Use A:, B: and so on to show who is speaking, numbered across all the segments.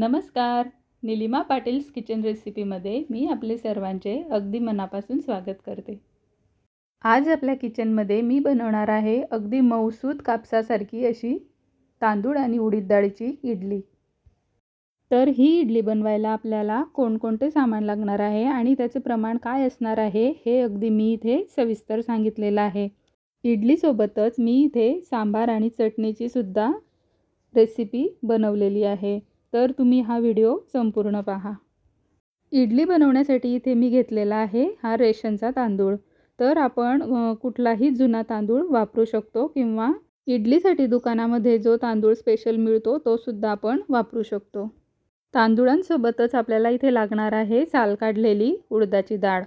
A: नमस्कार. निलिमा पाटील्स किचन रेसिपीमध्ये मी आपले सर्वांचे अगदी मनापासून स्वागत करते. आज आपल्या किचनमध्ये मी बनवणार आहे अगदी मऊसूत कापसासारखी अशी तांदूळ आणि उडीद डाळीची इडली. तर ही इडली बनवायला आपल्याला कोणकोणते सामान लागणार आहे आणि त्याचं प्रमाण काय असणार आहे हे अगदी मी इथे सविस्तर सांगितलेलं आहे. इडलीसोबतच मी इथे सांबार आणि चटणीची सुद्धा रेसिपी बनवलेली आहे. तर तुम्ही हा व्हिडिओ संपूर्ण पहा. इडली बनवण्यासाठी इथे मी घेतलेला आहे हा रेशनचा तांदूळ. तर आपण कुठलाही जुना तांदूळ वापरू शकतो किंवा इडलीसाठी दुकानामध्ये जो तांदूळ स्पेशल मिळतो तो सुद्धा आपण वापरू शकतो. तांदूळांसोबतच आपल्याला इथे लागणार आहे साल काढलेली उडदाची डाळ.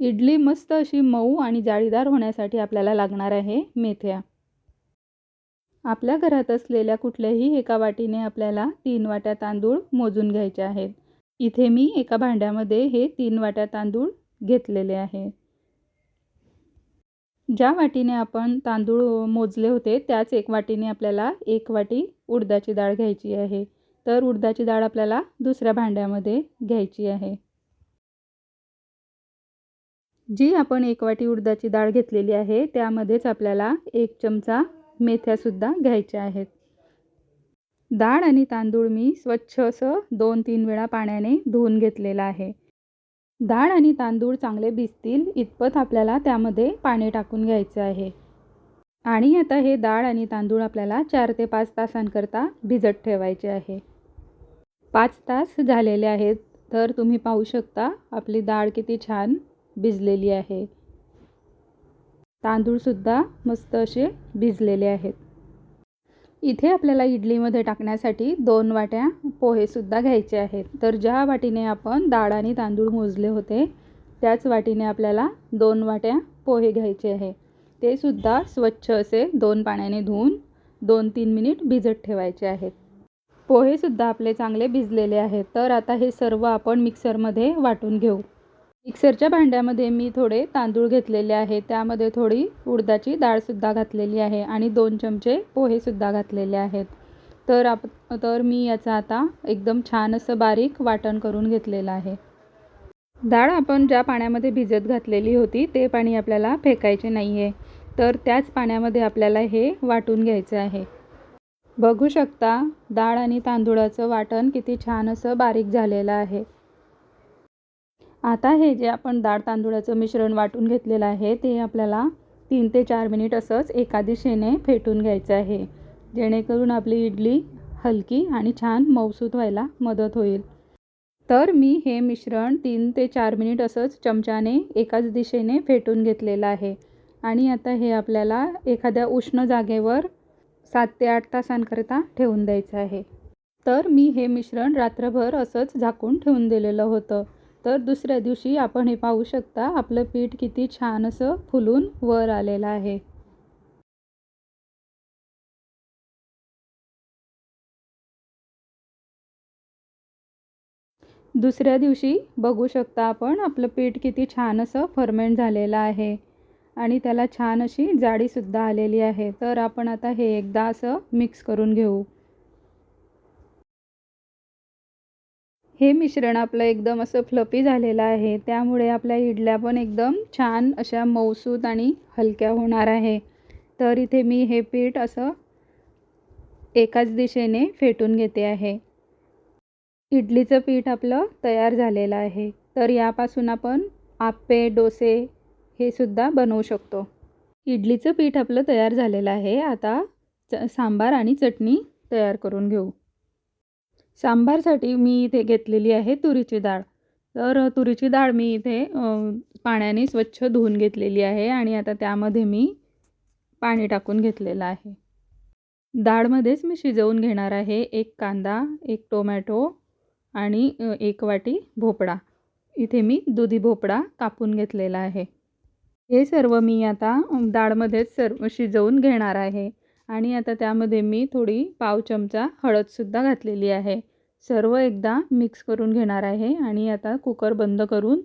A: इडली मस्त अशी मऊ आणि जाळीदार होण्यासाठी आपल्याला लागणार आहे मेथ्या. आपल्या घरात असलेल्या कुठल्याही एका वाटीने आपल्याला तीन वाट्या तांदूळ मोजून घ्यायचे आहेत. इथे मी एका भांड्यामध्ये हे तीन वाट्या तांदूळ घेतलेले आहे. ज्या वाटीने आपण तांदूळ मोजले होते त्याच एक वाटीने आपल्याला एक वाटी उडदाची डाळ घ्यायची आहे. तर उडदाची डाळ आपल्याला दुसऱ्या भांड्यामध्ये घ्यायची आहे. जी आपण एक वाटी उडदाची डाळ घेतलेली आहे त्यामध्येच आपल्याला एक चमचा मेथ्यासुद्धा घ्यायच्या आहेत. डाळ आणि तांदूळ मी स्वच्छ असं दोन तीन वेळा पाण्याने धुवून घेतलेलं आहे. डाळ आणि तांदूळ चांगले भिजतील इतपत आपल्याला त्यामध्ये पाणी टाकून घ्यायचं आहे. आणि आता हे डाळ आणि तांदूळ आपल्याला चार ते पाच तासांकरता भिजत ठेवायचे आहे. पाच तास झालेले आहेत तर तुम्ही पाहू शकता आपली डाळ किती छान भिजलेली आहे. तांदूळसुद्धा मस्त असे भिजलेले आहेत. इथे आपल्याला इडलीमध्ये टाकण्यासाठी दोन वाट्या पोहेसुद्धा घ्यायचे आहेत. तर ज्या वाटीने आपण डाळ आणि तांदूळ मोजले होते त्याच वाटीने आपल्याला दोन वाट्या पोहे घ्यायचे आहे. ते सुद्धा स्वच्छ असे दोन पाण्याने धुवून दोन तीन मिनिट भिजत ठेवायचे आहेत. पोहेसुद्धा आपले चांगले भिजलेले आहेत. तर आता हे सर्व आपण मिक्सरमध्ये वाटून घेऊ. मिक्सरच्या भांड्यामध्ये मी थोडे तांदूळ घेतलेले आहे. त्यामध्ये थोडी उडदाची डाळसुद्धा घातलेली आहे आणि दोन चमचे पोहेसुद्धा घातलेले आहेत. तर आप तर मी याचं आता एकदम छान असं बारीक वाटण करून घेतलेलं आहे. डाळ आपण ज्या पाण्यामध्ये भिजत घातलेली होती ते पाणी आपल्याला फेकायचे नाही आहे तर त्याच पाण्यामध्ये आपल्याला हे वाटून घ्यायचं आहे. बघू शकता डाळ आणि तांदूळाचं वाटण किती छान असं बारीक झालेलं आहे. आता हे जे आपण डाळ तांदूळाचं मिश्रण वाटून घेतलेलं आहे ते आपल्याला तीन ते चार मिनिट असंच एका दिशेने फेटून घ्यायचं आहे. जेणेकरून आपली इडली हलकी आणि छान मऊसूत व्हायला मदत होईल. तर मी हे मिश्रण तीन ते चार मिनिट असंच चमच्याने एकाच दिशेने फेटून घेतलेलं आहे. आणि आता हे आपल्याला एखाद्या उष्ण जागेवर सात ते आठ तासांकरिता ठेवून द्यायचं आहे. तर मी हे मिश्रण रात्रभर असंच झाकून ठेवून दिलेलं होतं. तर दुसऱ्या दिवशी आपण हे पाहू शकता आपलं पीठ किती छान असं फुलून वर आलेलं आहे. दुसऱ्या दिवशी बघू शकता आपण आपलं पीठ किती छान असं फर्मेंट झालेलं आहे. आणि त्याला छान अशी जाडीसुद्धा आलेली आहे. तर आपण आता हे एकदा असं मिक्स करून घेऊ. हे मिश्रण आपलं एकदम असं फ्लपी झालेलं आहे. त्यामुळे आपल्या इडल्या पण एकदम छान अशा मऊसूत आणि हलक्या होणार आहे. तर इथे मी हे पीठ असं एकाच दिशेने फेटून घेते आहे. इडलीचं पीठ आपलं तयार झालेलं आहे. तर यापासून आपण आप्पे डोसे हे सुद्धा बनवू शकतो. इडलीचं पीठ आपलं तयार झालेलं आहे. आता च सांबार आणि चटणी तयार करून घेऊ. सांबारसाठी मी इथे घेतलेली आहे तुरीची डाळ. तर तुरीची डाळ मी इथे पाण्याने स्वच्छ धुवून घेतलेली आहे आणि आता त्यामध्ये मी पाणी टाकून घेतलेलं आहे. डाळमध्येच मी शिजवून घेणार आहे एक कांदा एक टोमॅटो आणि एक वाटी भोपळा. इथे मी दुधी भोपळा कापून घेतलेला आहे. हे सर्व मी आता डाळमध्येच सर्व शिजवून घेणार आहे आणि आता त्यामध्ये मी थोडी पाव चमचा हळदसुद्धा घातलेली आहे. सर्व एकदा मिक्स करून घेणार आहे आणि आता कुकर बंद करून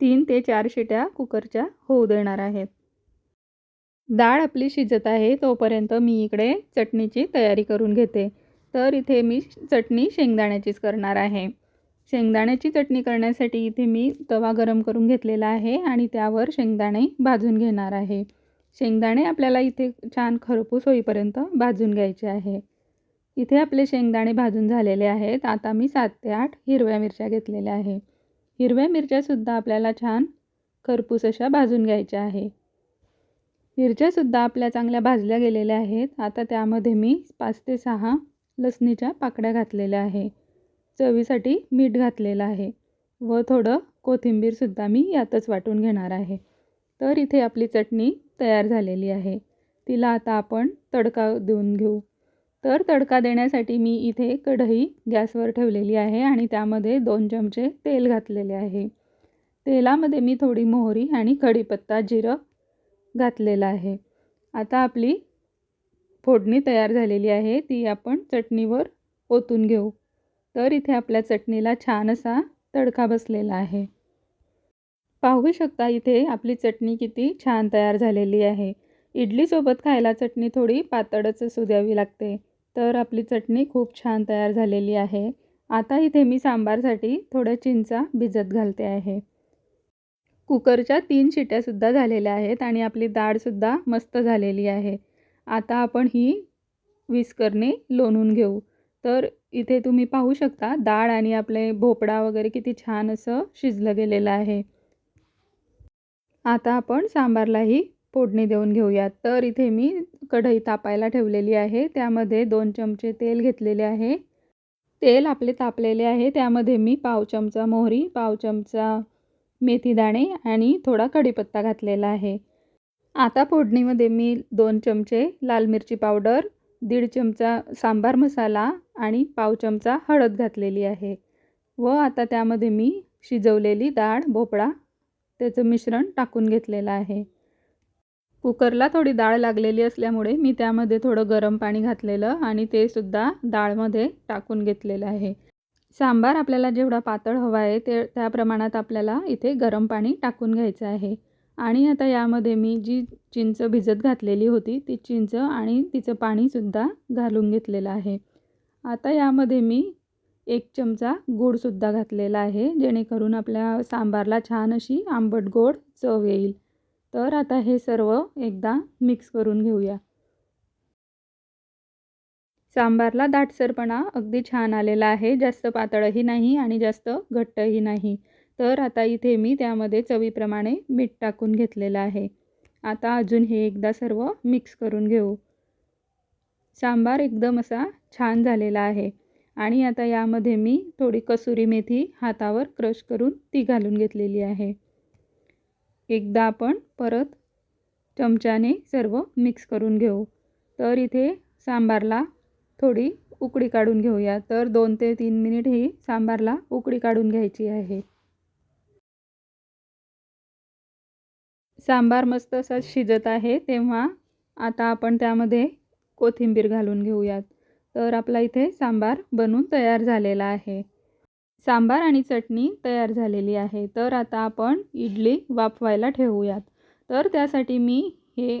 A: तीन ते चार शिट्या कुकरच्या होऊ देणार आहेत. डाळ आपली शिजत आहे तोपर्यंत मी इकडे चटणीची तयारी करून घेते. तर इथे मी चटणी शेंगदाण्याचीच करणार आहे. शेंगदाण्याची चटणी करण्यासाठी इथे मी तवा गरम करून घेतलेला आहे आणि त्यावर शेंगदाणे भाजून घेणार आहे. शेंगदाणे आपल्याला इथे छान खरपूस होईपर्यंत भाजून घ्यायचे आहे. इथे आपले शेंगदाणे भाजून झालेले आहेत. आता मी सात ते आठ हिरव्या मिरच्या घेतलेल्या आहे. हिरव्या मिरच्यासुद्धा आपल्याला छान खरपूस अशा भाजून घ्यायच्या आहे. मिरच्यासुद्धा आपल्या चांगल्या भाजल्या गेलेल्या आहेत. आता त्यामध्ये मी पाच ते सहा लसणीच्या पाकड्या घातलेल्या आहे. चवीसाठी मीठ घातलेलं आहे व थोडं कोथिंबीरसुद्धा मी यातच वाटून घेणार आहे. तर इथे आपली चटणी तयार झालेली आहे. तिला आता आपण तडका देऊन घेऊ. तर तडका देण्यासाठी मी इथे कढई गॅसवर ठेवलेली आहे आणि त्यामध्ये दोन चमचे तेल घातलेले आहे. तेलामध्ये मी थोडी मोहरी आणि कढीपत्ता जिरं घातलेलं आहे. आता आपली फोडणी तयार झालेली आहे ती आपण चटणीवर ओतून घेऊ. तर इथे आपल्या चटणीला छान असा तडका बसलेला आहे. पाहू शकता इथे आपली चटणी किती छान तयार झालेली आहे. इडलीसोबत खायला चटणी थोडी पातळच असू द्यावी लागते. तर आपली चटणी खूप छान तयार झालेली आहे. आता इथे मी सांबारसाठी थोडं चिंचा भिजत घालते आहे. कुकरच्या तीन शिट्यासुद्धा झालेल्या आहेत आणि आपली डाळसुद्धा मस्त झालेली आहे. आता आपण ही विस्करने लोणून घेऊ. तर इथे तुम्ही पाहू शकता डाळ आणि आपले भोपळा वगैरे किती छान असं शिजलं गेलेलं आहे. आता आपण सांबारलाही फोडणी देऊन घेऊयात. तर इथे मी कढई तापायला ठेवलेली आहे. त्यामध्ये दोन चमचे तेल घेतलेले आहे. तेल आपले तापलेले आहे. त्यामध्ये मी पाव चमचा मोहरी पाव चमचा मेथीदाणे आणि थोडा कढीपत्ता घातलेला आहे. आता फोडणीमध्ये मी दोन चमचे लाल मिरची पावडर दीड चमचा सांबार मसाला आणि पाव चमचा हळद घातलेली आहे. व आता त्यामध्ये मी शिजवलेली डाळ भोपळा त्याचं मिश्रण टाकून घेतलेलं आहे. कुकरला थोडी डाळ लागलेली असल्यामुळे मी त्यामध्ये थोडं गरम पाणी घातलेलं आणि ते सुद्धा डाळमध्ये टाकून घेतलेलं आहे. सांबार आपल्याला जेवढा पातळ हवा आहे ते त्या प्रमाणात आपल्याला इथे गरम पाणी टाकून घ्यायचं आहे. आणि आता यामध्ये मी जी चिंच भिजत घातलेली होती ती चिंच आणि तिचं पाणीसुद्धा घालून घेतलेलं आहे. आता यामध्ये मी एक चमचा गूळसुद्धा घातलेला आहे जेणेकरून आपल्या सांबारला छान अशी आंबट गोड चव येईल. तर आता हे सर्व एकदा मिक्स करून घेऊया. सांबारला दाटसरपणा अगदी छान आलेला आहे. जास्त पातळही नाही आणि जास्त घट्टही नाही. तर आता इथे मी त्यामध्ये चवीप्रमाणे मीठ टाकून घेतलेलं आहे. आता अजून हे एकदा सर्व मिक्स करून घेऊ. सांबार एकदम असा छान झालेला आहे. आणि आता यामध्ये मी थोडी कसुरी मेथी हातावर क्रश करून ती घालून घेतलेली आहे. एकदा आपण परत चमच्याने सर्व मिक्स करून घेऊ. तर इथे सांबारला थोडी उकडी काढून घेऊया. तर दोन ते तीन मिनिट ही सांबारला उकडी काढून घ्यायची आहे. सांबार मस्त असा शिजत आहे. तेव्हा आता आपण त्यामध्ये कोथिंबीर घालून घेऊयात. तर आपला इथे सांबार बनून तयार झालेला आहे. सांबार आणि चटणी तयार झालेली आहे. तर आता आपण इडली वाफवायला ठेवूयात. तर त्यासाठी मी हे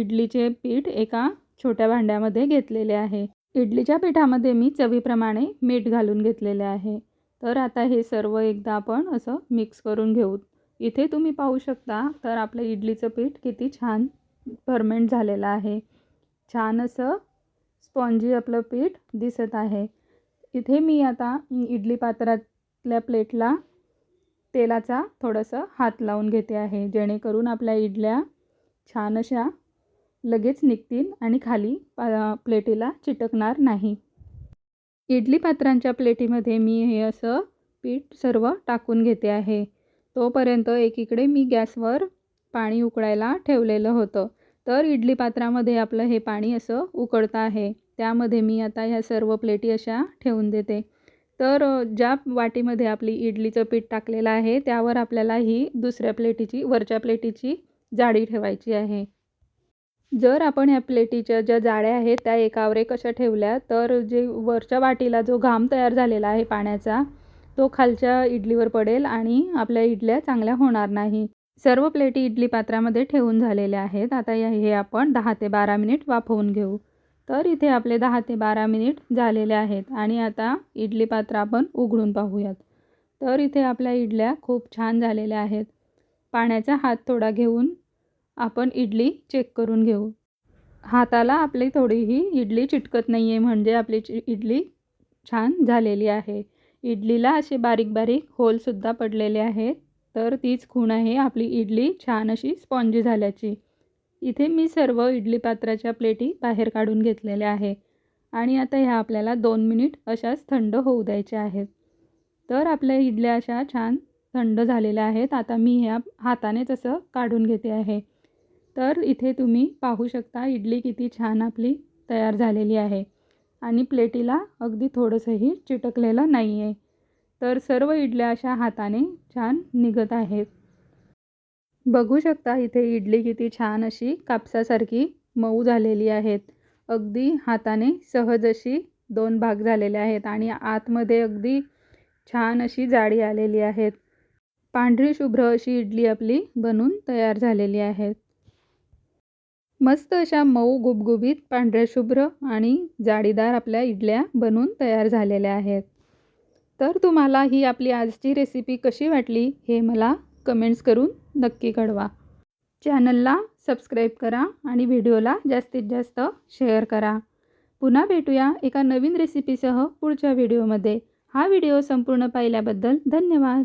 A: इडलीचे पीठ एका छोट्या भांड्यामध्ये घेतलेले आहे. इडलीच्या पिठामध्ये मी चवीप्रमाणे मीठ घालून घेतलेले आहे. तर आता हे सर्व एकदा आपण असं मिक्स करून घेऊ. इथे तुम्ही पाहू शकता तर आपलं इडलीचं पीठ किती छान फर्मेंट झालेलं आहे. छान असं स्पॉन्जी आपलं पीठ दिसत आहे. इथे मी आता इडली पात्रातल्या प्लेटला तेलाचा थोडंसं हात लावून घेते आहे. जेणेकरून आपल्या इडल्या छान अशा लगेच निघतील आणि खाली पा प्लेटीला चिटकणार नाही. इडली पात्रांच्या प्लेटीमध्ये मी हे असं पीठ सर्व टाकून घेते आहे. तोपर्यंत एकीकडे मी गॅसवर पाणी उकळायला ठेवलेलं होतं. तर इडली पात्रामध्ये आपलं हे पाणी असं उकळतं आहे. त्यामध्ये मी आता ह्या सर्व प्लेटी अशा ठेवून देते. तर ज्या वाटीमध्ये आपली इडलीचं पीठ टाकलेलं आहे त्यावर आपल्याला ही दुसऱ्या प्लेटीची वरच्या प्लेटीची जाडी ठेवायची आहे. जर आपण ह्या प्लेटीच्या ज्या जाळ्या आहेत त्या एकावर एक अशा ठेवल्या तर जे वरच्या वाटीला जो घाम तयार झालेला आहे पाण्याचा तो खालच्या इडलीवर पडेल आणि आपल्या इडल्या चांगल्या होणार नाही. सर्व प्लेटी इडली पात्रामध्ये ठेवून झालेल्या आहेत. आता हे आपण दहा ते बारा मिनिट वाफवून घेऊ. तर इथे आपले दहा ते बारा मिनिट झालेले आहेत आणि आता इडली पात्र आपण उघडून पाहूयात. तर इथे आपल्या इडल्या खूप छान झालेल्या आहेत. पाण्याचा हात थोडा घेऊन आपण इडली चेक करून घेऊ. हाताला आपली थोडीही इडली चिटकत नाही आहे म्हणजे आपली चि इडली छान झालेली आहे. इडलीला असे बारीक बारीक होलसुद्धा पडलेले आहेत. तर तीच खूण आहे आपली इडली छान अशी स्पॉन्जी झाल्याची. इथे मी सर्व इडली पात्राच्या प्लेटी बाहेर काढून घेतलेल्या आहे आणि आता ह्या आपल्याला दोन मिनिट अशाच थंड होऊ द्यायच्या आहेत. तर आपल्या इडल्या अशा छान थंड झालेल्या आहेत. आता मी ह्या हातानेच असं काढून घेते आहे. तर इथे तुम्ही पाहू शकता इडली किती छान आपली तयार झालेली आहे. आणि प्लेटीला अगदी थोडंसंही चिटकलेलं नाही आहे तर सर्व इडल्या अशा हाताने छान निघत आहेत. बघू शकता इथे इडली किती छान अशी कापसासारखी मऊ झालेली आहेत. अगदी हाताने सहज अशी दोन भाग झालेले आहेत आणि आतमध्ये अगदी छान अशी जाडी आलेली आहेत. पांढरी शुभ्र अशी इडली आपली बनून तयार झालेली आहेत. मस्त अशा मऊ गुबगुबीत पांढऱ्या शुभ्र आणि जाडीदार आपल्या इडल्या बनून तयार झालेल्या आहेत. तर तुम्हाला ही आपली आजची रेसिपी कशी वाटली हे मला कमेंट्स करून नक्की कळवा चॅनलला सबस्क्राईब करा आणि व्हिडिओला जास्तीत जास्त शेअर करा. पुन्हा भेटूया एका नवीन रेसिपीसह पुढच्या व्हिडिओमध्ये. हा व्हिडिओ संपूर्ण पाहिल्याबद्दल धन्यवाद.